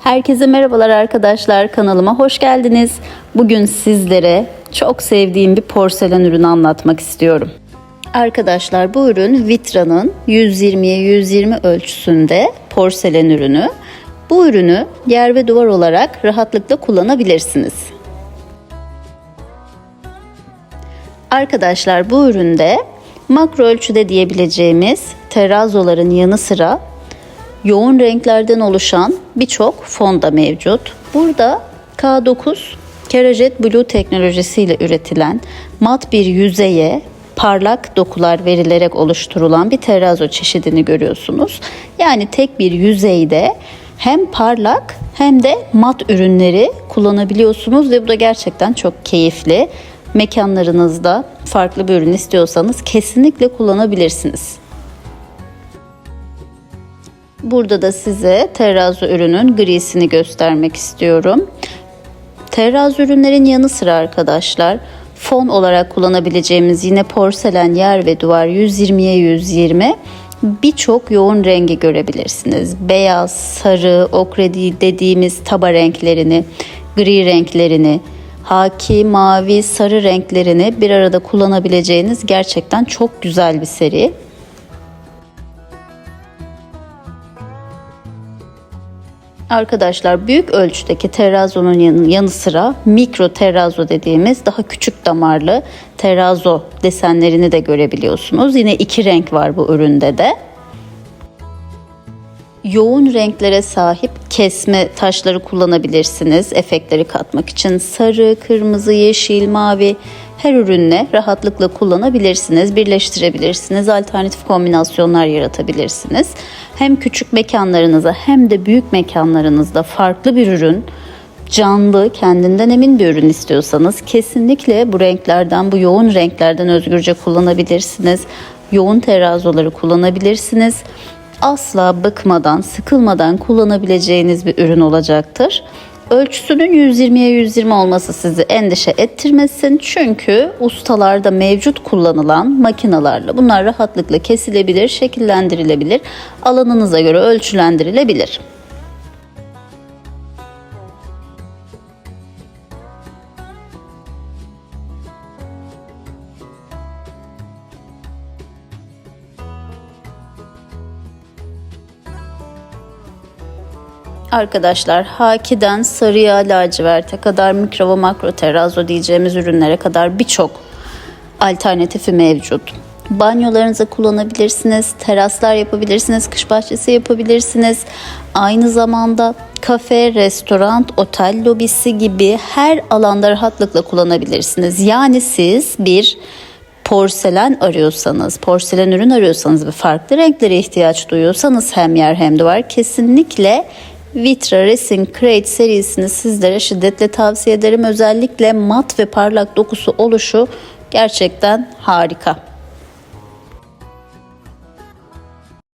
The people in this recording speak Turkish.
Herkese merhabalar arkadaşlar kanalıma hoş geldiniz. Bugün sizlere çok sevdiğim bir porselen ürünü anlatmak istiyorum. Arkadaşlar bu ürün Vitra'nın 120'ye 120 ölçüsünde porselen ürünü. Bu ürünü yer ve duvar olarak rahatlıkla kullanabilirsiniz. Arkadaşlar bu üründe makro ölçüde diyebileceğimiz terazoların yanı sıra yoğun renklerden oluşan birçok fonda mevcut. Burada K9 Kerajet Blue teknolojisiyle üretilen mat bir yüzeye parlak dokular verilerek oluşturulan bir terazo çeşidini görüyorsunuz. Yani tek bir yüzeyde hem parlak hem de mat ürünleri kullanabiliyorsunuz ve bu da gerçekten çok keyifli. Mekanlarınızda farklı bir ürün istiyorsanız kesinlikle kullanabilirsiniz. Burada da size terazi ürünün grisini göstermek istiyorum. Terazi ürünlerin yanı sıra arkadaşlar fon olarak kullanabileceğimiz yine porselen yer ve duvar 120'ye 120 birçok yoğun rengi görebilirsiniz. Beyaz, sarı, okredi dediğimiz taba renklerini, gri renklerini, haki, mavi, sarı renklerini bir arada kullanabileceğiniz gerçekten çok güzel bir seri. Arkadaşlar büyük ölçüdeki terazonun yanı, sıra mikro terazo dediğimiz daha küçük damarlı terazo desenlerini de görebiliyorsunuz. Yine iki renk var bu üründe de. Yoğun renklere sahip kesme taşları kullanabilirsiniz efektleri katmak için. Sarı, kırmızı, yeşil, mavi her ürünle rahatlıkla kullanabilirsiniz, birleştirebilirsiniz, alternatif kombinasyonlar yaratabilirsiniz. Hem küçük mekanlarınıza hem de büyük mekanlarınızda farklı bir ürün, canlı, kendinden emin bir ürün istiyorsanız kesinlikle bu renklerden, bu yoğun renklerden özgürce kullanabilirsiniz. Yoğun terazoları kullanabilirsiniz. Asla bıkmadan, sıkılmadan kullanabileceğiniz bir ürün olacaktır. Ölçüsünün 120'ye 120 olması sizi endişe ettirmesin. Çünkü ustalarda mevcut kullanılan makinalarla bunlar rahatlıkla kesilebilir, şekillendirilebilir. Alanınıza göre ölçülendirilebilir. Arkadaşlar hakiden sarıya laciverte kadar mikro ve makro terazo diyeceğimiz ürünlere kadar birçok alternatifi mevcut. Banyolarınıza kullanabilirsiniz, teraslar yapabilirsiniz, kış bahçesi yapabilirsiniz. Aynı zamanda kafe, restoran, otel lobisi gibi her alanda rahatlıkla kullanabilirsiniz. Yani siz bir porselen arıyorsanız, porselen ürün arıyorsanız ve farklı renklere ihtiyaç duyuyorsanız hem yer hem duvar kesinlikle Vitra Racing Crate serisini sizlere şiddetle tavsiye ederim. Özellikle mat ve parlak dokusu oluşu gerçekten harika.